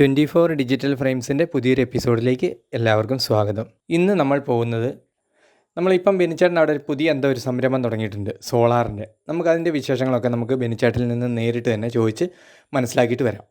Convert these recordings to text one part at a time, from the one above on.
Twenty four digital ഫ്രെയിംസിന്റെ പുതിയൊരു എപ്പിസോഡിലേക്ക് എല്ലാവർക്കും സ്വാഗതം. ഇന്ന് നമ്മൾ പോകുന്നത് നമ്മളിപ്പം ബെനിച്ചേട്ടൻ അവിടെ ഒരു പുതിയ എന്തോ ഒരു സംരംഭം തുടങ്ങിയിട്ടുണ്ട് സോളാറിന്റെ. നമുക്കതിന്റെ വിശേഷങ്ങളൊക്കെ നമുക്ക് ബെനിച്ചേട്ടിൽ നിന്ന് നേരിട്ട് തന്നെ ചോദിച്ച് മനസ്സിലാക്കിയിട്ട് വരാം.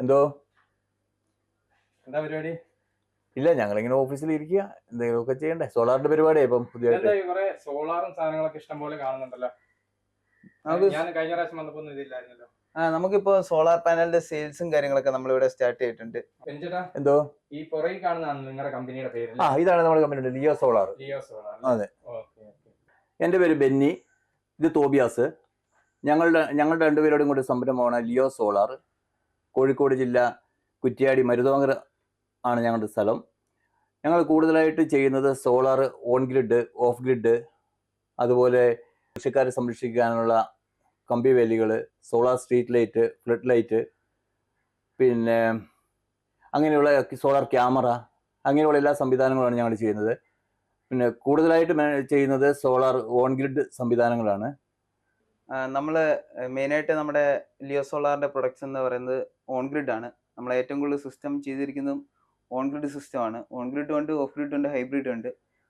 എന്തോ? എന്താ പരിപാടി? ഇല്ല ഞങ്ങൾ ഞങ്ങളിങ്ങനെ ഓഫീസിൽ ഇരിക്കുക. എന്തെങ്കിലുമൊക്കെ ചെയ്യണ്ടേ? സോളാറിന്റെ പരിപാടിയാ ഇപ്പം പുതിയ കുറെ സോളാറും സാധനങ്ങളൊക്കെ ഇഷ്ടം പോലെ കാണുന്നുണ്ടല്ലോ? നമുക്ക് ഞാൻ കഴിഞ്ഞ പ്രാവശ്യം വന്നപ്പോ ഒന്നും ഇതില്ലായിരുന്നല്ലോ. ആ നമുക്കിപ്പോ സോളാർ പാനലിന്റെ സെയിൽസും കാര്യങ്ങളൊക്കെ നമ്മൾ ഇവിടെ സ്റ്റാർട്ട് ചെയ്തിട്ടുണ്ട്. എന്തോ? ഈ പുറകിൽ കാണുന്നതാണ് നിങ്ങളുടെ കമ്പനിയുടെ പേര് ആ ഇതാണ് നമ്മുടെ company Leo solar. Leo solar അതെ. എന്റെ ഓക്കെ. എന്റെ പേര് ബെന്നി. ഇത് തോബിയാസ്. ഞങ്ങളുടെ ഞങ്ങളുടെ രണ്ടുപേരോടും കൂടി സംരംഭമാണ് ലിയോ സോളാർ. കോഴിക്കോട് ജില്ല കുറ്റിയാടി മരുതോങ്കര ആണ് ഞങ്ങളുടെ സ്ഥലം. ഞങ്ങൾ കൂടുതലായിട്ട് ചെയ്യുന്നത് solar on grid off grid അതുപോലെ കൃഷിക്കാരെ സംരക്ഷിക്കാനുള്ള കമ്പി വേലികൾ solar street light flood light പിന്നെ അങ്ങനെയുള്ള സോളാർ ക്യാമറ അങ്ങനെയുള്ള എല്ലാ സംവിധാനങ്ങളാണ് ഞങ്ങൾ ചെയ്യുന്നത്. പിന്നെ കൂടുതലായിട്ട് ചെയ്യുന്നത് സോളാർ ഓൺ ഗ്രിഡ് സംവിധാനങ്ങളാണ്. ആ, നമ്മൾ മെയിനായിട്ട് നമ്മുടെ ലിയോ സോളാറിന്റെ പ്രൊഡക്ട്സ് എന്ന് പറയുന്നത് ഓൺ ഗ്രിഡ് ആണ് നമ്മൾ ഏറ്റവും കൂടുതൽ സിസ്റ്റം ചെയ്തിരിക്കുന്നതും ഓൺ ഗ്രിഡ് സിസ്റ്റമാണ് ഓൺ ഗ്രിഡ് ഉണ്ട് ഓഫ് ഗ്രിഡ് ഉണ്ട് ഹൈബ്രിഡ് ഉണ്ട്.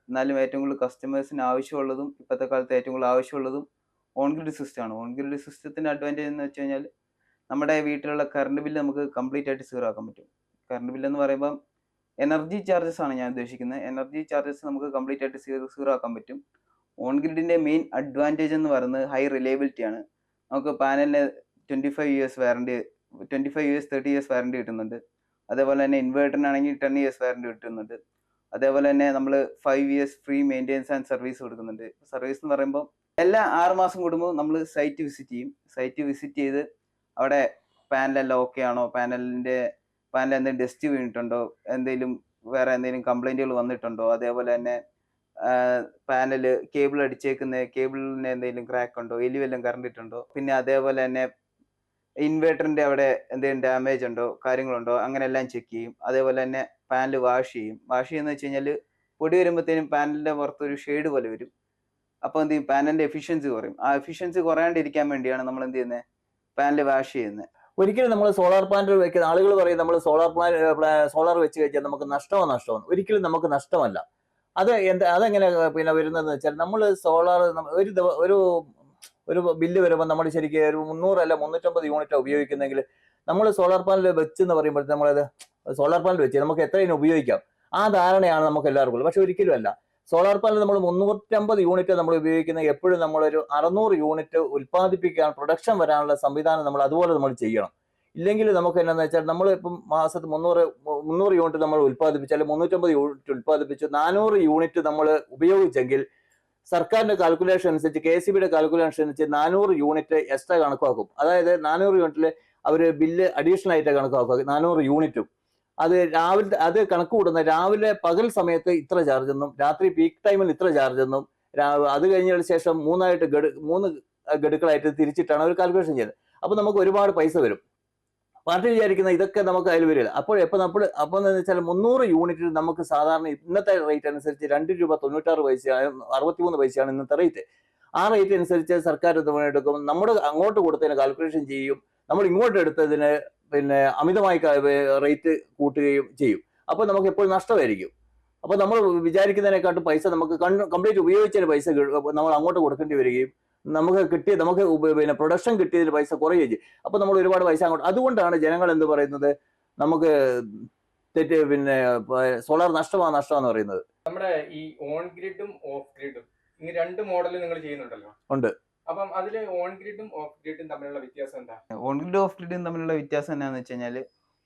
എന്നാലും ഏറ്റവും കൂടുതൽ കസ്റ്റമേഴ്സിന് ആവശ്യമുള്ളതും ഇപ്പോഴത്തെ കാലത്ത് ഏറ്റവും കൂടുതൽ ആവശ്യമുള്ളതും ഓൺ ഗ്രിഡ് സിസ്റ്റമാണ് ഓൺ ഗ്രിഡ് സിസ്റ്റത്തിന്റെ അഡ്വാന്റേജ് എന്ന് വെച്ച് കഴിഞ്ഞാൽ നമ്മുടെ വീട്ടിലുള്ള കറണ്ട് ബില്ല് നമുക്ക് കംപ്ലീറ്റ് ആയിട്ട് സീറോ ആക്കാൻ പറ്റും. കറണ്ട് ബില്ല് എന്ന് പറയുമ്പോൾ എനർജി ചാർജസ് ആണ് ഞാൻ ഉദ്ദേശിക്കുന്നത്. എനർജി ചാർജസ് നമുക്ക് കംപ്ലീറ്റ് ആയിട്ട് സീറോ സീറോ ആക്കാൻ പറ്റും. ഓൺ ഗ്രിഡിന്റെ മെയിൻ അഡ്വാന്റേജ് എന്ന് പറയുന്നത് ഹൈ റിലയബിലിറ്റി ആണ്. നമുക്ക് പാനലിന് twenty five years warranty twenty five years thirty years warranty കിട്ടുന്നുണ്ട്. അതേപോലെ തന്നെ ഇൻവേർട്ടറിനാണെങ്കിൽ ടെൻ ഇയേഴ്സ് വാറണ്ടി കിട്ടുന്നുണ്ട്. അതേപോലെ തന്നെ നമ്മൾ five years free maintenance and service കൊടുക്കുന്നുണ്ട്. സർവീസ് എന്ന് പറയുമ്പോൾ എല്ലാ ആറ് മാസം കൂടുമ്പോൾ നമ്മൾ സൈറ്റ് വിസിറ്റ് ചെയ്യും. സൈറ്റ് വിസിറ്റ് ചെയ്ത് അവിടെ പാനലെല്ലാം ഓക്കെ ആണോ? പാനലിന്റെ പാനൽ എന്തെങ്കിലും ഡസ്റ്റ് വീണിട്ടുണ്ടോ? എന്തെങ്കിലും വേറെ എന്തെങ്കിലും കംപ്ലൈന്റുകൾ വന്നിട്ടുണ്ടോ? അതേപോലെ തന്നെ പാനൽ കേബിൾ അടിച്ചേക്കുന്ന കേബിളിന് എന്തെങ്കിലും ക്രാക്ക് ഉണ്ടോ? എലി വല്ലതും കറണ്ടിട്ടുണ്ടോ? പിന്നെ അതേപോലെ തന്നെ ഇൻവേർട്ടറിന്റെ അവിടെ എന്തെങ്കിലും ഡാമേജ് ഉണ്ടോ? കാര്യങ്ങളുണ്ടോ? അങ്ങനെ എല്ലാം ചെക്ക് ചെയ്യും. അതേപോലെ തന്നെ പാനൽ വാഷ് ചെയ്യും. വാഷ് ചെയ്യുന്ന വെച്ച് കഴിഞ്ഞാൽ പൊടി വരുമ്പോഴത്തേനും പാനലിന്റെ പുറത്ത് ഒരു ഷെയ്ഡ് പോലെ വരും. അപ്പോൾ എന്ത് ചെയ്യും? പാനലിന്റെ എഫിഷ്യൻസി കുറയും. ആ എഫിഷ്യൻസി കുറയാണ്ടിരിക്കാൻ വേണ്ടിയാണ് നമ്മൾ എന്ത് ചെയ്യുന്നത് പാനൽ വാഷ് ചെയ്യുന്നത് ഒരിക്കലും നമ്മൾ സോളാർ പ്ലാന്റ് വെക്കുന്ന ആളുകൾ പറയും നമ്മൾ സോളാർ പ്ലാന്റ് സോളാർ വെച്ച് കഴിഞ്ഞാൽ നമുക്ക് നഷ്ടമോ നഷ്ടമോ ഒരിക്കലും നമുക്ക് നഷ്ടമല്ല. അത് എന്ത് അതെങ്ങനെ പിന്നെ വരുന്നതെന്ന് വെച്ചാൽ നമ്മൾ സോളാർ ഒരു ഒരു ഒരു ബില്ല് വരുമ്പോൾ നമ്മൾ ശരിക്കും ഒരു മുന്നൂറ് അല്ല മുന്നൂറ്റമ്പത് യൂണിറ്റ് ഉപയോഗിക്കുന്നെങ്കിൽ നമ്മൾ സോളാർ പാനൽ വെച്ചെന്ന് പറയുമ്പോൾ നമ്മളത് സോളാർ പാനൽ വെച്ച് നമുക്ക് എത്രയും ഉപയോഗിക്കാം? ആ ധാരണയാണ് നമുക്ക് എല്ലാവർക്കും ഉള്ളത്. പക്ഷെ ഒരിക്കലും അല്ല. സോളാർ പാനൽ നമ്മൾ മുന്നൂറ്റമ്പത് യൂണിറ്റ് നമ്മൾ ഉപയോഗിക്കുന്ന എപ്പോഴും നമ്മളൊരു അറുന്നൂറ് യൂണിറ്റ് ഉൽപ്പാദിപ്പിക്കാൻ പ്രൊഡക്ഷൻ വരാനുള്ള സംവിധാനം നമ്മൾ അതുപോലെ നമ്മൾ ചെയ്യണം. ഇല്ലെങ്കിൽ നമുക്ക് എന്നാന്ന് വെച്ചാൽ നമ്മൾ ഇപ്പം മാസത്തിൽ മുന്നൂറ് മുന്നൂറ് യൂണിറ്റ് നമ്മൾ ഉൽപ്പാദിപ്പിച്ചു അല്ലെങ്കിൽ മുന്നൂറ്റമ്പത് യൂണിറ്റ് ഉൽപ്പാദിപ്പിച്ചു നാനൂറ് യൂണിറ്റ് നമ്മൾ ഉപയോഗിച്ചെങ്കിൽ സർക്കാരിന്റെ കാൽക്കുലേഷൻ അനുസരിച്ച് കെ സി ബിയുടെ കാൽക്കുലേഷൻ അനുസരിച്ച് നാനൂറ് യൂണിറ്റ് എക്സ്ട്രാ കണക്കാക്കും. അതായത് നാനൂറ് യൂണിറ്റിൽ അവർ ബില്ല് അഡീഷണൽ ആയിട്ട് കണക്കാക്കും നാനൂറ് യൂണിറ്റും. അത് രാവിലെ അത് കണക്ക് കൂടുന്ന രാവിലെ പകൽ സമയത്ത് ഇത്ര ചാർജ് എന്നും രാത്രി പീക്ക് ടൈമിൽ ഇത്ര ചാർജ് എന്നും അത് കഴിഞ്ഞതിന് ശേഷം മൂന്നായിട്ട് ഗഡു മൂന്ന് ഗഡുക്കളായിട്ട് തിരിച്ചിട്ടാണ് അവർ കാൽക്കുലേഷൻ ചെയ്യുന്നത്. അപ്പോൾ നമുക്ക് ഒരുപാട് പൈസ വരും. പാർട്ടി വിചാരിക്കുന്ന ഇതൊക്കെ നമുക്ക് അതിൽ വരില്ല. അപ്പോൾ എപ്പോൾ നമ്മൾ അപ്പോൾ എന്ന് വെച്ചാൽ മുന്നൂറ് യൂണിറ്റിൽ നമുക്ക് സാധാരണ ഇന്നത്തെ റേറ്റ് അനുസരിച്ച് രണ്ട് രൂപ തൊണ്ണൂറ്റാറ് പൈസയാണ് അറുപത്തിമൂന്ന് പൈസയാണ് ഇന്നത്തെ റേറ്റ് ആ റേറ്റ് അനുസരിച്ച് സർക്കാർ ഇത് എടുക്കും നമ്മൾ അങ്ങോട്ട് കൊടുത്തതിന് കാൽക്കുലേഷൻ ചെയ്യും. നമ്മൾ ഇങ്ങോട്ട് എടുത്തതിന് പിന്നെ അമിതമായി റേറ്റ് കൂട്ടുകയും ചെയ്യും. അപ്പോൾ നമുക്ക് എപ്പോഴും നഷ്ടമായിരിക്കും. അപ്പോൾ നമ്മൾ വിചാരിക്കുന്നതിനെക്കാട്ടും പൈസ നമുക്ക് കംപ്ലീറ്റ് ഉപയോഗിച്ചതിന് പൈസ നമ്മൾ അങ്ങോട്ട് കൊടുക്കേണ്ടി വരികയും നമുക്ക് കിട്ടിയ നമുക്ക് പിന്നെ പ്രൊഡക്ഷൻ കിട്ടിയതിൽ പൈസ കുറയുകയും ചെയ്യും. അപ്പൊ നമ്മൾ ഒരുപാട് പൈസ അങ്ങോട്ട് അതുകൊണ്ടാണ് ജനങ്ങൾ എന്ത് പറയുന്നത്? നമുക്ക് തെറ്റ് പിന്നെ സോളാർ നഷ്ടമാണ് നഷ്ടമാന്ന് പറയുന്നത്. നമ്മുടെ ഈ ഓൺ ഗ്രിഡും ഓഫ് ഗ്രിഡും ഈ രണ്ട് മോഡൽ നിങ്ങൾ ചെയ്യുന്നുണ്ടല്ലോ. ഉണ്ട്. അപ്പം അതിൽ ഓൺ ഗ്രിഡും ഓഫ് ഗ്രിഡും തമ്മിലുള്ള വ്യത്യാസം എന്താ? ഓൺ ഗ്രിഡ് ഓഫ് ഗ്രിഡും തമ്മിലുള്ള വ്യത്യാസം എന്താണെന്ന് വെച്ച് കഴിഞ്ഞാൽ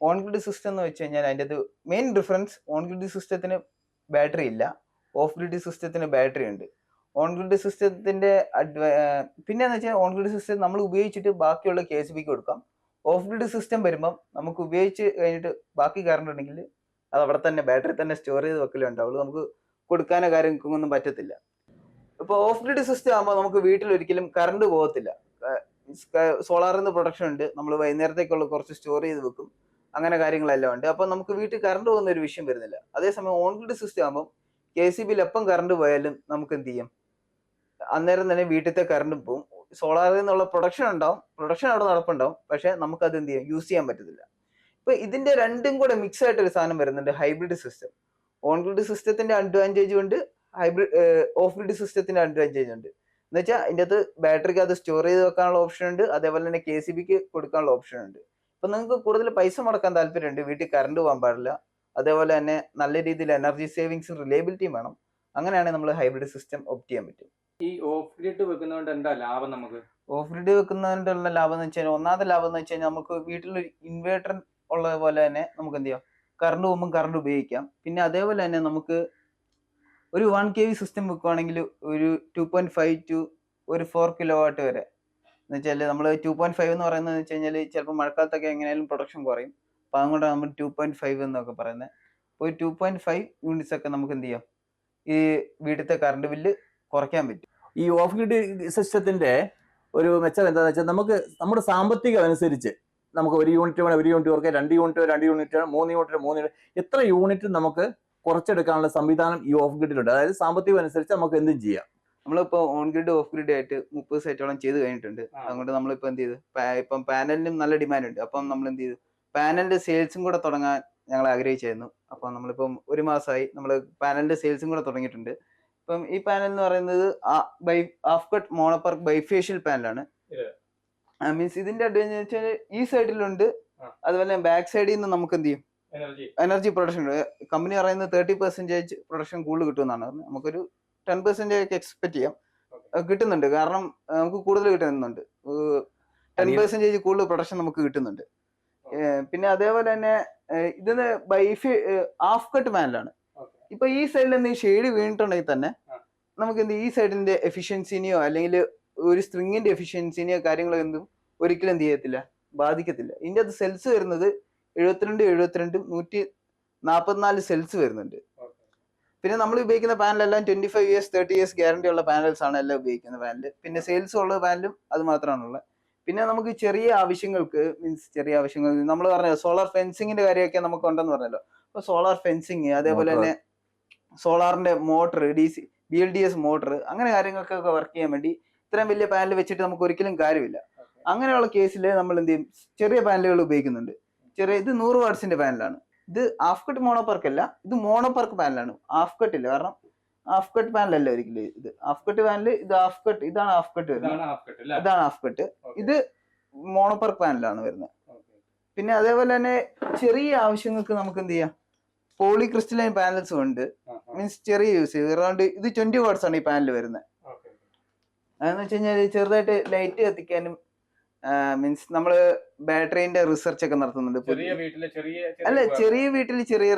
ഓൺ ഗ്രിഡ് സിസ്റ്റം എന്ന് വെച്ച് കഴിഞ്ഞാൽ അതിന്റെ അത് മെയിൻ ഡിഫറൻസ് ഓൺ ഗ്രിഡ് സിസ്റ്റത്തിന് ബാറ്ററി ഇല്ല ഓഫ് ഗ്രിഡ് സിസ്റ്റത്തിന് ബാറ്ററി ഉണ്ട്. ഓൺ ഗ്രിഡ് സിസ്റ്റത്തിന്റെ പിന്നെന്ന് വെച്ചാൽ ഓൺ ഗ്രിഡ് സിസ്റ്റം നമ്മൾ ഉപയോഗിച്ചിട്ട് ബാക്കിയുള്ള കെ എസ് ബിക്ക് കൊടുക്കാം. ഓഫ് ഗ്രിഡ് സിസ്റ്റം വരുമ്പം നമുക്ക് ഉപയോഗിച്ച് കഴിഞ്ഞിട്ട് ബാക്കി കറണ്ട് ഉണ്ടെങ്കിൽ അത് അവിടെ തന്നെ ബാറ്ററി തന്നെ സ്റ്റോർ ചെയ്ത് വെക്കലേ ഉണ്ടാവുള്ളൂ. നമുക്ക് കൊടുക്കാനോ കാര്യങ്ങൾക്കൊന്നും പറ്റത്തില്ല. ഇപ്പോൾ ഓഫ് ഗ്രിഡ് സിസ്റ്റം ആകുമ്പോൾ നമുക്ക് വീട്ടിൽ ഒരിക്കലും കറണ്ട് പോകത്തില്ല. സോളാറിൽ നിന്ന് പ്രൊഡക്ഷൻ ഉണ്ട്. നമ്മൾ വൈകുന്നേരത്തേക്കുള്ള കുറച്ച് സ്റ്റോർ ചെയ്ത് വെക്കും. അങ്ങനെ കാര്യങ്ങളെല്ലാം ഉണ്ട്. അപ്പോൾ നമുക്ക് വീട്ടിൽ കറണ്ട് പോകുന്ന ഒരു വിഷയം വരുന്നില്ല. അതേസമയം ഓൺ ഗ്രിഡ് സിസ്റ്റം ആകുമ്പോൾ കെ സി ബിയിൽ എപ്പം കറണ്ട് പോയാലും നമുക്ക് എന്ത് ചെയ്യാം? അന്നേരം തന്നെ വീട്ടിലത്തെ കറണ്ട് പോവും. സോളാറിൽ നിന്നുള്ള പ്രൊഡക്ഷൻ ഉണ്ടാവും. പ്രൊഡക്ഷൻ അവിടെ നടപ്പുണ്ടാവും. പക്ഷെ നമുക്ക് അത് എന്ത് ചെയ്യാം? യൂസ് ചെയ്യാൻ പറ്റത്തില്ല. ഇപ്പൊ ഇതിന്റെ രണ്ടും കൂടെ മിക്സ് ആയിട്ട് ഒരു സാധനം വരുന്നുണ്ട് ഹൈബ്രിഡ് സിസ്റ്റം ഓൺ ഗ്രിഡ് സിസ്റ്റത്തിന്റെ അഡ്വാന്റേജ് ഉണ്ട്. ഹൈബ്രിഡ് ഓഫ് ഗ്രിഡ് സിസ്റ്റത്തിന്റെ അഡ്വാന്റേജ് ഉണ്ട്. എന്ന് വെച്ചാൽ അതിന്റെ അകത്ത് ബാറ്ററിക്ക് അത് സ്റ്റോർ ചെയ്ത് വെക്കാനുള്ള ഓപ്ഷൻ ഉണ്ട്. അതേപോലെ തന്നെ കെ സി ബിക്ക് കൊടുക്കാനുള്ള ഓപ്ഷൻ ഉണ്ട്. ഇപ്പൊ നിങ്ങൾക്ക് കൂടുതൽ പൈസ മുടക്കാൻ താല്പര്യമുണ്ട്. വീട്ടിൽ കറണ്ട് പോകാൻ പാടില്ല. അതേപോലെ തന്നെ നല്ല രീതിയിൽ എനർജി സേവിങ്സും റിലയബിലിറ്റിയും വേണം. അങ്ങനെയാണെങ്കിൽ നമ്മൾ ഹൈബ്രിഡ് സിസ്റ്റം ഒപ്റ്റ് ചെയ്യാൻ പറ്റും ഈ ഓഫ് ഗ്രിഡ് വെക്കുന്നതുകൊണ്ട് എന്താ ലാഭം നമുക്ക്? ഓഫ് ഗ്രിഡ് വെക്കുന്നതിനുള്ള ലാഭം എന്ന് വെച്ചാൽ ഒന്നാമത്തെ ലാഭം എന്ന് വെച്ച് കഴിഞ്ഞാൽ നമുക്ക് വീട്ടിൽ ഇൻവേർട്ടർ ഉള്ളത് പോലെ തന്നെ നമുക്ക് എന്ത് ചെയ്യാം? കറണ്ട് പോകുമ്പോൾ കറണ്ട് ഉപയോഗിക്കാം. പിന്നെ അതേപോലെ തന്നെ നമുക്ക് ഒരു വൺ കെ വി സിസ്റ്റം വെക്കുവാണെങ്കിൽ ഒരു ടു പോയിന്റ് ഫൈവ് ടു ഒരു ഫോർ കിലോ വാട്ട് വരെ. എന്ന് വെച്ചാൽ നമ്മൾ ടു പോയിന്റ് ഫൈവ് എന്ന് പറയുന്നത് വെച്ച് കഴിഞ്ഞാൽ ചിലപ്പോൾ മഴക്കാലത്തൊക്കെ എങ്ങനെയാലും പ്രൊഡക്ഷൻ കുറയും. അപ്പോൾ അതുകൊണ്ടാണ് നമ്മൾ ടു പോയിന്റ് ഫൈവ് എന്നൊക്കെ പറയുന്നത്. അപ്പോൾ ടു പോയിന്റ് ഫൈവ് യൂണിറ്റ്സ് ഒക്കെ നമുക്ക് എന്ത് ചെയ്യാം? ഈ വീട്ടിലത്തെ കറണ്ട് ബില്ല് കുറയ്ക്കാൻ പറ്റും. ഈ ഓഫ് ഗ്രിഡ് സിസ്റ്റത്തിന്റെ ഒരു മെച്ചം എന്താണെന്ന് വെച്ചാൽ നമുക്ക് നമ്മുടെ സാമ്പത്തികം അനുസരിച്ച് നമുക്ക് ഒരു യൂണിറ്റ് വേണം ഒരു യൂണിറ്റ് കുറയ്ക്കാം രണ്ട് യൂണിറ്റ് രണ്ട് യൂണിറ്റ് വേണം മൂന്ന് യൂണിറ്റ് മൂന്ന് യൂണിറ്റ് എത്ര യൂണിറ്റ് നമുക്ക് കുറച്ചെടുക്കാനുള്ള സംവിധാനം ഈ ഓഫ് ഗ്രിഡിലുണ്ട് അതായത് സാമ്പത്തികം അനുസരിച്ച് നമുക്ക് എന്തും ചെയ്യാം. നമ്മളിപ്പോ ഓൺ ഗ്രിഡ് ഓഫ് ഗ്രിഡ് ആയിട്ട് മുപ്പത് സൈറ്റോളം ചെയ്ത് കഴിഞ്ഞിട്ടുണ്ട്. അതുകൊണ്ട് നമ്മളിപ്പോ എന്ത് ചെയ്തു? ഇപ്പം പാനലിനും നല്ല ഡിമാൻഡ് ഉണ്ട്. അപ്പം നമ്മൾ എന്ത് ചെയ്തു? പാനലിന്റെ സെയിൽസും കൂടെ തുടങ്ങാൻ ഞങ്ങൾ ആഗ്രഹിച്ചായിരുന്നു. അപ്പം നമ്മളിപ്പം ഒരു മാസമായി നമ്മൾ പാനലിന്റെ സെയിൽസും കൂടെ തുടങ്ങിയിട്ടുണ്ട്. ഇപ്പം ഈ പാനൽ എന്ന് പറയുന്നത് half cut mono PERC bifacial പാനലാണ്. Means ഇതിന്റെ അഡ്വാന്റേജ് വെച്ചാൽ ഈ സൈഡിലുണ്ട്. അതുപോലെ ബാക്ക് സൈഡിൽ നിന്ന് നമുക്ക് എന്ത് ചെയ്യും? എനർജി പ്രൊഡക്ഷൻ കമ്പനി പറയുന്നത് തേർട്ടി പെർസെന്റേജ് പ്രൊഡക്ഷൻ കൂടുതൽ കിട്ടുമെന്നാണ്. പറഞ്ഞത് നമുക്കൊരു ടെൻ പെർസെന്റേജ് ഒക്കെ എക്സ്പെക്ട് ചെയ്യാം. കിട്ടുന്നുണ്ട്. കാരണം നമുക്ക് കൂടുതൽ കിട്ടുന്നുണ്ട്. ടെൻ പെർസെന്റേജ് കൂടുതൽ പ്രൊഡക്ഷൻ നമുക്ക് കിട്ടുന്നുണ്ട്. പിന്നെ അതേപോലെ തന്നെ ഇതിന് ബൈഫ് ഹാഫ് കട്ട് പാനലാണ് ഓക്കെ ഇപ്പൊ ഈ സൈഡിൽ എന്തെങ്കിലും ഷെയ്ഡ് വീണിട്ടുണ്ടെങ്കിൽ തന്നെ നമുക്ക് എന്ത് ഈ സൈഡിന്റെ എഫിഷ്യൻസിനെയോ അല്ലെങ്കിൽ ഒരു സ്ട്രിങ്ങിന്റെ എഫിഷ്യൻസിനെയോ കാര്യങ്ങളോ എന്തും ഒരിക്കലും എന്ത് ചെയ്യത്തില്ല ബാധിക്കത്തില്ല. ഇതിന്റെ അത് സെൽസ് വരുന്നത് എഴുപത്തിരണ്ട് എഴുപത്തിരണ്ട് നൂറ്റി നാൽപ്പത്തിനാല് സെൽസ് വരുന്നുണ്ട്. പിന്നെ നമ്മൾ ഉപയോഗിക്കുന്ന പാനലെല്ലാം twenty five years thirty years guarantee ഉള്ള പാനൽസ് ആണ് എല്ലാം ഉപയോഗിക്കുന്ന പാനൽ പിന്നെ സെയിൽസ് ഉള്ള പാനലും അത് മാത്രമാണുള്ളത്. പിന്നെ നമുക്ക് ചെറിയ ആവശ്യങ്ങൾക്ക് മീൻസ് ചെറിയ ആവശ്യങ്ങൾ നമ്മൾ പറഞ്ഞല്ലോ സോളാർ ഫെൻസിങ്ങിന്റെ കാര്യമൊക്കെ നമുക്ക് ഉണ്ടെന്ന് പറഞ്ഞല്ലോ. അപ്പൊ സോളാർ ഫെൻസിങ് അതേപോലെ തന്നെ സോളാറിന്റെ motor D C B L D S motor അങ്ങനെ കാര്യങ്ങൾക്കൊക്കെ വർക്ക് ചെയ്യാൻ വേണ്ടി ഇത്രയും വലിയ പാനൽ വെച്ചിട്ട് നമുക്ക് ഒരിക്കലും കാര്യമില്ല. അങ്ങനെയുള്ള കേസിൽ നമ്മൾ എന്ത് ചെയ്യും? ചെറിയ പാനലുകൾ ഉപയോഗിക്കുന്നുണ്ട്. ചെറിയ ഇത് നൂറ് വാട്സിന്റെ പാനലാണ് ഇത് ഹാഫ് കട്ട് മോണോപാർക്ക് അല്ല ഇത് മോണോപ്പർക്ക് പാനലാണ് ഹാഫ് കട്ട് ഇല്ല കാരണം ഹാഫ് കട്ട് അല്ല ഒരിക്കലും ഇത്. ഹാഫ് കട്ട് പാനൽ ഇത് ഹാഫ് കട്ട് ഇതാണ് ഹാഫ് കട്ട് വരുന്നത്. ഇതാണ് ഹാഫ് കട്ട് ഇത് മോണോപ്പർക്ക് പാനലാണ് വരുന്നത്. പിന്നെ അതേപോലെ തന്നെ ചെറിയ ആവശ്യങ്ങൾക്ക് നമുക്ക് എന്ത് ചെയ്യാം? പോളി ക്രിസ്റ്റലൈൻ പാനൽസും ഉണ്ട്. മീൻസ് ചെറിയ യൂസ് ചെയ്ത്. ഇത് ട്വന്റി വാട്ട്സ് ആണ് ഈ പാനൽ വരുന്നത്. അതെന്ന് വെച്ച് കഴിഞ്ഞാൽ ചെറുതായിട്ട് ലൈറ്റ് കത്തിക്കാനും മീൻസ് നമ്മൾ ബാറ്ററിന്റെ റിസർച്ച് ഒക്കെ നടത്തുന്നുണ്ട്. അല്ല ചെറിയ വീട്ടിൽ ചെറിയ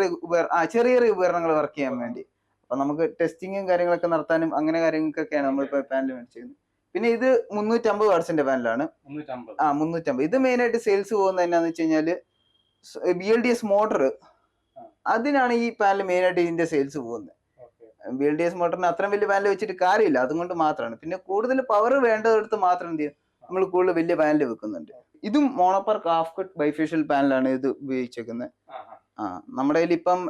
ചെറിയ ചെറിയ ഉപകരണങ്ങൾ വർക്ക് ചെയ്യാൻ വേണ്ടി. അപ്പൊ നമുക്ക് ടെസ്റ്റിങ്ങും കാര്യങ്ങളൊക്കെ നടത്താനും അങ്ങനെ കാര്യങ്ങൾക്കൊക്കെയാണ് നമ്മളിപ്പോ പാനൽ മേടിച്ചിരുന്നത് പിന്നെ ഇത് മുന്നൂറ്റമ്പത് വാട്സിന്റെ പാനലാണ്. ആ മുന്നൂറ്റമ്പത്. ഇത് മെയിൻ ആയിട്ട് സെയിൽസ് പോകുന്നത് എന്നാന്ന് വെച്ച് കഴിഞ്ഞാൽ B L D S motor അതിനാണ് ഈ പാനൽ മെയിൻ ആയിട്ട് ഇതിന്റെ സെയിൽസ് പോകുന്നത്. ബി എൽ ഡി എസ് മോട്ടറിന് അത്രയും വലിയ പാനൽ വെച്ചിട്ട് കാര്യമില്ല. അതുകൊണ്ട് മാത്രമാണ്. പിന്നെ കൂടുതൽ പവർ വേണ്ടതെടുത്ത് മാത്രം എന്ത് ചെയ്യും? നമ്മൾ കൂടുതൽ വലിയ പാനൽ വെക്കുന്നുണ്ട്. ഇതും മോണോപ്പർ ഹാഫ് കട്ട് ബൈഫേഷ്യൽ പാനലാണ് ഇത് ഉപയോഗിച്ചേക്കുന്നത്. ആ നമ്മുടെ കയ്യിൽ ഇപ്പം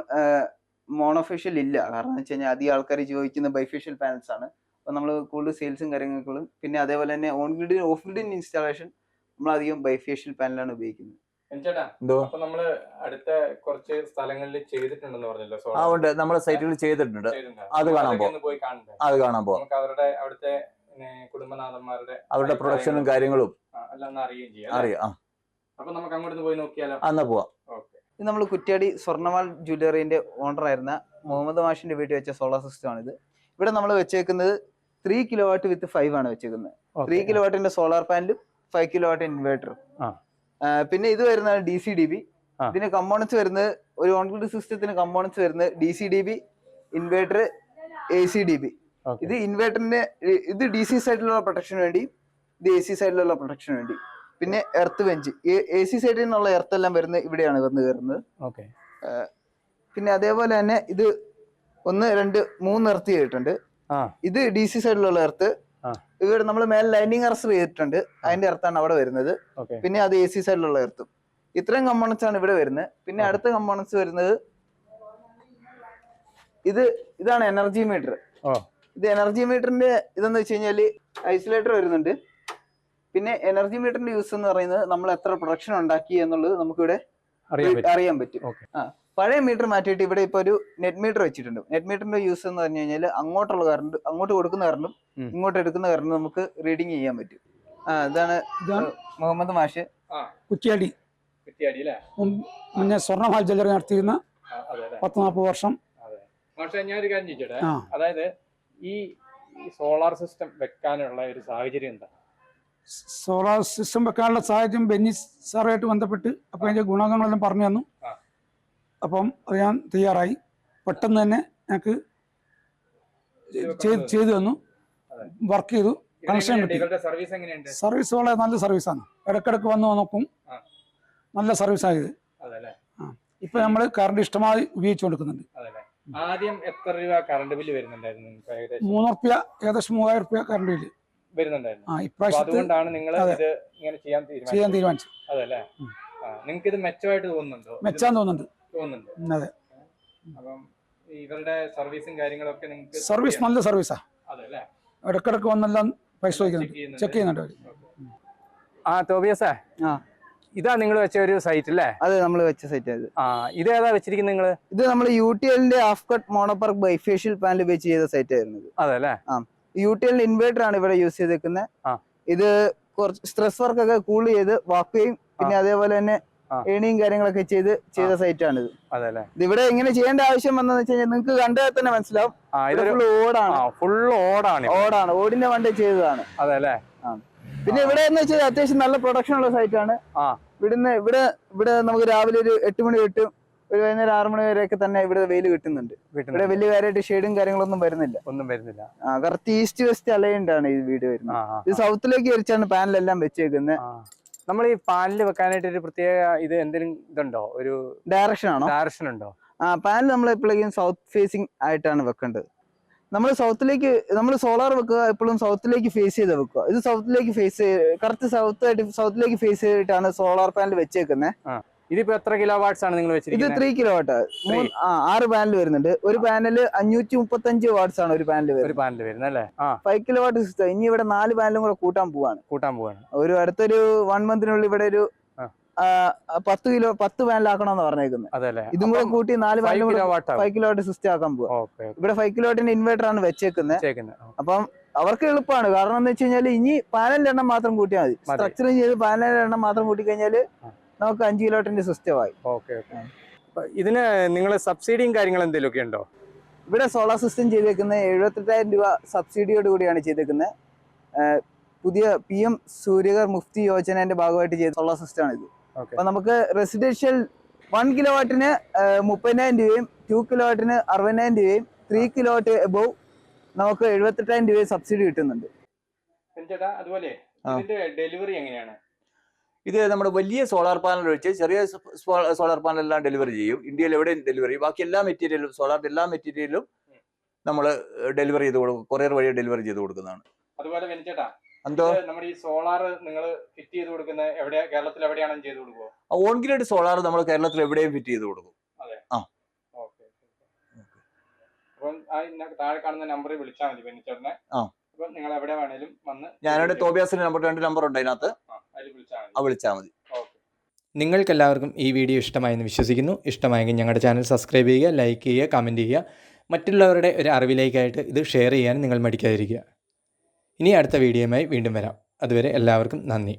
മോണോഫേഷ്യൽ ഇല്ല. കാരണം എന്ന് വെച്ച് കഴിഞ്ഞാൽ അധികം ആൾക്കാർ ചോദിക്കുന്ന ബൈഫേഷ്യൽ പാനൽസ് ആണ്. അപ്പൊ നമ്മൾ കൂടുതൽ സെയിൽസും കാര്യങ്ങളും പിന്നെ അതേപോലെ തന്നെ ഓൺ ഗ്രിഡിൻ ഓഫ് ഗ്രിഡിൻ ഇൻസ്റ്റാളേഷൻ നമ്മൾ അധികം ബൈഫേഷ്യൽ പാനലാണ് ഉപയോഗിക്കുന്നത്. നമ്മൾ അടുത്ത കുറച്ച് സ്ഥലങ്ങളിൽ ചെയ്തിട്ടുണ്ടെന്ന് പറഞ്ഞല്ലോ ആ. ഉണ്ട്. നമ്മുടെ സൈറ്റുകളിൽ ചെയ്തിട്ടുണ്ട്. അത് കാണാൻ അത് കാണാൻ അവരുടെ അവിടുത്തെ കുടുംബനാഥന്മാരുടെ അവരുടെ പ്രൊഡക്ഷനും കാര്യങ്ങളും. അറിയാം. അപ്പൊ നമുക്ക് അങ്ങോട്ട് പോയി നോക്കിയാലോ? അന്നാ പോവാം. നമ്മൾ കുറ്റ്യാടി സ്വർണമാൾ ജ്വല്ലറിന്റെ ഓണർ ആയിരുന്ന മുഹമ്മദ് മാഷിന്റെ വീട്ടിൽ വെച്ച സോളാർ സിസ്റ്റം ആണ് ഇത് ഇവിടെ നമ്മൾ വെച്ചേക്കുന്നത് three kilo watt with five ആണ് വെച്ചേക്കുന്നത്. ത്രീ കിലോ വാട്ടിന്റെ സോളാർ പാനലും ഫൈവ് കിലോ വാട്ട് ഇൻവേർട്ടറും ആ. പിന്നെ ഇത് വരുന്നതാണ് ഡി സി ഡി ബി ഇതിന് കമ്പോണൻസ് വരുന്നത് ഒരു കോൺക്രീറ്റ് സിസ്റ്റത്തിന് കമ്പോണൻസ് വരുന്നത് D C D B inverter A C D B ഇത് ഇൻവേർട്ടറിന്റെ ഇത് ഡി സി സൈഡിലുള്ള പ്രൊട്ടക്ഷന് വേണ്ടി ഇത് എ സി സൈഡിലുള്ള പ്രൊട്ടക്ഷന് വേണ്ടി. പിന്നെ എർത്ത് ബെഞ്ച് എ സി സൈഡിൽ നിന്നുള്ള എർത്ത് എല്ലാം വരുന്നത് ഇവിടെയാണ് വന്ന് കയറുന്നത്. ഓക്കെ പിന്നെ അതേപോലെ തന്നെ ഇത് ഒന്ന് രണ്ട് മൂന്ന് എർത്ത് ചെയ്തിട്ടുണ്ട്. ഇത് ഡി സി സൈഡിലുള്ള എർത്ത്. ഇവിടെ നമ്മൾ മേലെ ലൈനിങ് അറസ് ചെയ്തിട്ടുണ്ട്. അതിന്റെ എർത്താണ് അവിടെ വരുന്നത്. പിന്നെ അത് എ സി സൈഡിലുള്ള എർത്തും ഇത്രയും കമ്പോണൻസ് ആണ് ഇവിടെ വരുന്നത്. പിന്നെ അടുത്ത കമ്പോണൻസ് വരുന്നത് ഇത് ഇതാണ് എനർജി മീറ്റർ. ഇത് എനർജി മീറ്ററിന്റെ ഇതെന്ന് വെച്ച് കഴിഞ്ഞാൽ ഐസൊലേറ്റർ വരുന്നുണ്ട്. പിന്നെ എനർജി മീറ്ററിന്റെ യൂസ് എന്ന് പറയുന്നത് നമ്മൾ എത്ര പ്രൊഡക്ഷൻ ഉണ്ടാക്കി എന്നുള്ളത് നമുക്കിവിടെ അറിയാൻ പറ്റും. ആ. പഴയ മീറ്റർ മാറ്റിയിട്ട് ഇവിടെ ഇപ്പൊ ഒരു നെറ്റ് മീറ്റർ വെച്ചിട്ടുണ്ട്. നെറ്റ് മീറ്ററിന്റെ യൂസ് എന്ന് പറഞ്ഞു കഴിഞ്ഞാൽ അങ്ങോട്ടുള്ള കറണ്ട് അങ്ങോട്ട് കൊടുക്കുന്ന കറണ്ടും. ഇങ്ങോട്ട് എടുക്കുന്ന കറണ്ടും നമുക്ക് റീഡിങ് ചെയ്യാൻ പറ്റും. ആ ഇതാണ് മുഹമ്മദ് മാഷ്. കുറ്റിയാടി. മുന്നേ സ്വർണമാൽ ജ്വല്ലറി നടത്തിയിരുന്ന പത്ത് നാൽപ്പത് വർഷം. പക്ഷേ ഞാൻ ഒരു കാര്യം ചോദിച്ചോട്ടെ? അതായത് ഈ സോളാർ സിസ്റ്റം വെക്കാനുള്ള ഒരു സാഹചര്യം എന്താ? സോളാർ സിസ്റ്റം വെക്കാനുള്ള സാഹചര്യം ബെന്നി സാറുമായിട്ട് ബന്ധപ്പെട്ട് അപ്പൊ അതിന്റെ ഗുണങ്ങളെല്ലാം പറഞ്ഞു തന്നു. അപ്പം അത് ഞാൻ തയ്യാറായി. പെട്ടെന്ന് തന്നെ ഞങ്ങൾക്ക് ചെയ്ത് തന്നു. വർക്ക് ചെയ്തു. കണക്ഷൻ കിട്ടി. സർവീസ് വളരെ നല്ല സർവീസാണ് ഇടക്കിടക്ക് വന്ന് നോക്കും. നല്ല സർവീസാണ് ഇത് ഇപ്പൊ നമ്മൾ നമ്മൾ കറണ്ട് ഇഷ്ടമായി ഉപയോഗിച്ചു കൊടുക്കുന്നുണ്ട്. ആദ്യം എത്ര രൂപ കറണ്ട് ബില്ല് വരുന്നുണ്ടായിരുന്നു? മൂന്ന് റുപ്യ ഏകദേശം മൂവായിരം റുപ്യ കറണ്ട് ബില്ല് വരുന്നുണ്ടായിരുന്നു ചെയ്യാൻ തീരുമാനിച്ചത്. മെച്ചമായിട്ട് തോന്നുന്നുണ്ടോ. തോന്നുന്നുണ്ട്. അതെ. അപ്പം ഇവരുടെ സർവീസും കാര്യങ്ങളൊക്കെ നിങ്ങൾക്ക് സർവീസ് നല്ല സർവീസാ. ഇടക്കിടക്ക് വന്നെല്ലാം പൈസ പരിശോധിക്കുന്നുണ്ട് ചെക്ക് ചെയ്യുന്നുണ്ട്. ആ തോബിയസേ ആ. ഇതാ നിങ്ങൾ വെച്ച ഒരു സൈറ്റ് അല്ലേ അത് നമ്മൾ വെച്ച സൈറ്റ് ആ ഇത്. ഏതാ വെച്ചിരിക്കുന്നത് നിങ്ങൾ ഇത് നമ്മൾ യു ടി എല്ലിന്റെ ഹാഫ് കട്ട് മോണോപാർക്ക് ബൈഫേഷ്യൽ പാനൽ ഉപയോഗിച്ച് ചെയ്ത സൈറ്റ് ആയിരുന്നു അല്ലേ? ആ. യു ടി എല്ലിന്റെ ഇൻവേർട്ടർ ആണ് ഇവിടെ യൂസ് ചെയ്തേക്കുന്നത് ആ. ഇത് കുറച്ച് സ്ട്രെസ് വർക്ക് ഒക്കെ കൂൾ ചെയ്ത് വാക്കുകയും പിന്നെ അതേപോലെ തന്നെ. ഏണിയും കാര്യങ്ങളൊക്കെ ചെയ്ത് ചെയ്ത സൈറ്റ് ആണ് ഇത് ഇവിടെ എങ്ങനെ ചെയ്യേണ്ട ആവശ്യം വന്നെന്ന് വെച്ച് കഴിഞ്ഞാൽ നിങ്ങൾക്ക് കണ്ടാൽ തന്നെ മനസ്സിലാവും. ഇതൊരു ഫുൾ ഓടാണ്. ഓടാണ്. ഓടാണ്. ഓടിന്റെ വണ്ടി ചെയ്തതാണ്. അതല്ലേ? പിന്നെ ഇവിടെ എന്ന് വെച്ചാൽ അത്യാവശ്യം നല്ല പ്രൊഡക്ഷൻ ഉള്ള സൈറ്റ് ആണ്. ഇവിടുന്ന് ഇവിടെ ഇവിടെ നമുക്ക് രാവിലെ ഒരു എട്ട് മണി കിട്ടും ഒരു വൈകുന്നേരം ആറു മണി വരെയൊക്കെ തന്നെ ഇവിടെ വെയിൽ കിട്ടുന്നുണ്ട്. ഇവിടെ വലിയ കാര്യമായിട്ട് ഷെയ്ഡും കാര്യങ്ങളൊന്നും വരുന്നില്ല. ഒന്നും വരുന്നില്ല. കറക്റ്റ് ഈസ്റ്റ് വെസ്റ്റ് അലയൻഡ് ആണ് ഈ വീട് വരുന്നത്. ഇത് സൗത്തിലേക്ക് വരിച്ചാണ് പാനലെല്ലാം വെച്ചേക്കുന്നത് നമ്മൾ ഈ പാനിൽ വെക്കാനായിട്ട് ഒരു പ്രത്യേക ഇത് എന്തെങ്കിലും ഇതുണ്ടോ? ഒരു ഡയറക്ഷൻ ആണോ? ഡയറക്ഷൻ ഉണ്ടോ? ആ പാനൽ നമ്മൾ എപ്പോഴേക്കും സൗത്ത് ഫേസിങ് ആയിട്ടാണ് വെക്കേണ്ടത്. നമ്മൾ സൗത്തിലേക്ക് നമ്മൾ സോളാർ വെക്കുക എപ്പോഴും സൗത്തിലേക്ക് ഫേസ് ചെയ്ത് വെക്കുക. ഇത് സൗത്തിലേക്ക് ഫേസ് കറക്റ്റ് സൗത്ത് ആയിട്ട് സൗത്തിലേക്ക് ഫേസ് ചെയ്തിട്ടാണ് സോളാർ പാനൽ വെച്ചേക്കുന്നത് ഇതിപ്പോ എത്ര കിലോ വാട്ട്സ് ആണ് നിങ്ങൾ ഇത് വെച്ചിരിക്കുന്നത്? ത്രീ കിലോ വാട്ട് ആറ് പാനൽ വരുന്നുണ്ട്. ഒരു പാനൽ അഞ്ഞൂറ്റി മുപ്പത്തി അഞ്ച് വാട്ട്സ് ആണ് ഒരു പാനൽ ഒരു പാനൽ വരുന്നത് അല്ലേ? ഫൈവ് കിലോ വാട്ട് സിസ്റ്റം ഇനി ഇവിടെ നാല് പാനലും കൂടെ കൂട്ടാൻ പോവാണ്. കൂട്ടാൻ പോവാണ്. ഒരു അടുത്തൊരു വൺ മന്തിനുള്ളിൽ ഇവിടെ ഒരു പത്ത് കിലോ പത്ത് പാനലാക്കണമെന്ന് പറഞ്ഞേക്കുന്നത്. അതല്ലേ ഇതും കൂടെ കൂട്ടി നാല് പാനൽ പാനലും ഫൈവ് കിലോ വാട്ട് സിസ്റ്റം ആക്കാൻ പോവാ. ഇവിടെ ഫൈവ് കിലോ വാട്ടിന്റെ ഇൻവേർട്ടർ ആണ് വെച്ചേക്കുന്നത് അപ്പം അവർക്ക് എളുപ്പമാണ് കാരണം എന്ന് വെച്ച് കഴിഞ്ഞാൽ ഇനി പാനലിന്റെ എണ്ണം മാത്രം കൂട്ടിയാൽ മതി. സ്ട്രക്ചറിങ് ചെയ്ത് പാനലിന്റെ എണ്ണം മാത്രം കൂട്ടി കഴിഞ്ഞാൽ. നമുക്ക് അഞ്ച് കിലോട്ടിന്റെ സിസ്റ്റമായി. Okay okay. ഇതിന് നിങ്ങൾ സബ്സിഡിയും കാര്യങ്ങളും എന്തെങ്കിലുമൊക്കെ ഉണ്ടോ? ഇവിടെ സോളാർ സിസ്റ്റം ചെയ്തേക്കുന്നത് എഴുപത്തെട്ടായിരം രൂപ സബ്സിഡിയോട് കൂടിയാണ് ചെയ്തേക്കുന്നത്. പുതിയ പി എം സൂര്യകർ മുഫ്തി യോജനന്റെ ഭാഗമായിട്ട് ചെയ്ത സോളാർ സിസ്റ്റം ആണ് ഇത് ഓക്കെ. അപ്പൊ നമുക്ക് റെസിഡൻഷ്യൽ വൺ കിലോ വാട്ടിന് മുപ്പതിനായിരം രൂപയും ടു കിലോ വാട്ടിന് അറുപതിനായിരം രൂപയും ത്രീ കിലോ വാട്ട് എബോവ് നമുക്ക് എഴുപത്തെട്ടായിരം രൂപയും സബ്സിഡി കിട്ടുന്നുണ്ട്. അതുപോലെ ഇതിന്റെ ഡെലിവറി എങ്ങനെയാണ്? ഇത് നമ്മുടെ വലിയ സോളാർ പാനൽ ഒഴിച്ച് ചെറിയ സോളാർ പാനൽ എല്ലാം ഡെലിവറി ചെയ്യും. ഇന്ത്യയിൽ എവിടെയും ഡെലിവറി ചെയ്യും. ബാക്കി എല്ലാ മെറ്റീരിയലും സോളാറിന്റെ എല്ലാ മെറ്റീരിയലും നമ്മൾ ഡെലിവറി ചെയ്ത് കൊടുക്കും. കൊറിയർ വഴി ഡെലിവറി ചെയ്ത് കൊടുക്കുന്നതാണ്. അതുപോലെ വെനിച്ചേട്ടാ എന്തോ? നമ്മുടെ ഈ സോളാർ നിങ്ങൾ ഫിറ്റ് ചെയ്ത് കൊടുക്കുന്ന എവിടെ കേരളത്തിൽ എവിടെയാണെന്ന് ചെയ്ത് കൊടുക്കുക ഓൺ ഗ്രിഡ് സോളാർ നമ്മൾ കേരളത്തിൽ എവിടെയും ഫിറ്റ് ചെയ്ത് കൊടുക്കും. ഓക്കെ അപ്പം ആ ഇന്ന- താഴെ കാണുന്ന നമ്പറിൽ വിളിച്ചാൽ മതി ബെന്നിച്ചേട്ടനെ ആ. നിങ്ങൾ എവിടെ വേണേലും വന്ന് ഞാനവിടെ തോബിയാസിന്റെ നമ്പർ രണ്ട് നമ്പർ ഉണ്ട് അതിനകത്ത്. വിളിച്ചാൽ മതി. നിങ്ങൾക്കെല്ലാവർക്കും ഈ വീഡിയോ ഇഷ്ടമായെന്ന് വിശ്വസിക്കുന്നു. ഇഷ്ടമായെങ്കിൽ ഞങ്ങളുടെ ചാനൽ സബ്സ്ക്രൈബ് ചെയ്യുക ലൈക്ക് ചെയ്യുക കമന്റ് ചെയ്യുക. മറ്റുള്ളവരുടെ ഒരു അറിവിലേക്കായിട്ട് ഇത് ഷെയർ ചെയ്യാൻ നിങ്ങൾ മടിക്കാതിരിക്കുക. ഇനി അടുത്ത വീഡിയോയുമായി വീണ്ടും വരാം. അതുവരെ എല്ലാവർക്കും നന്ദി.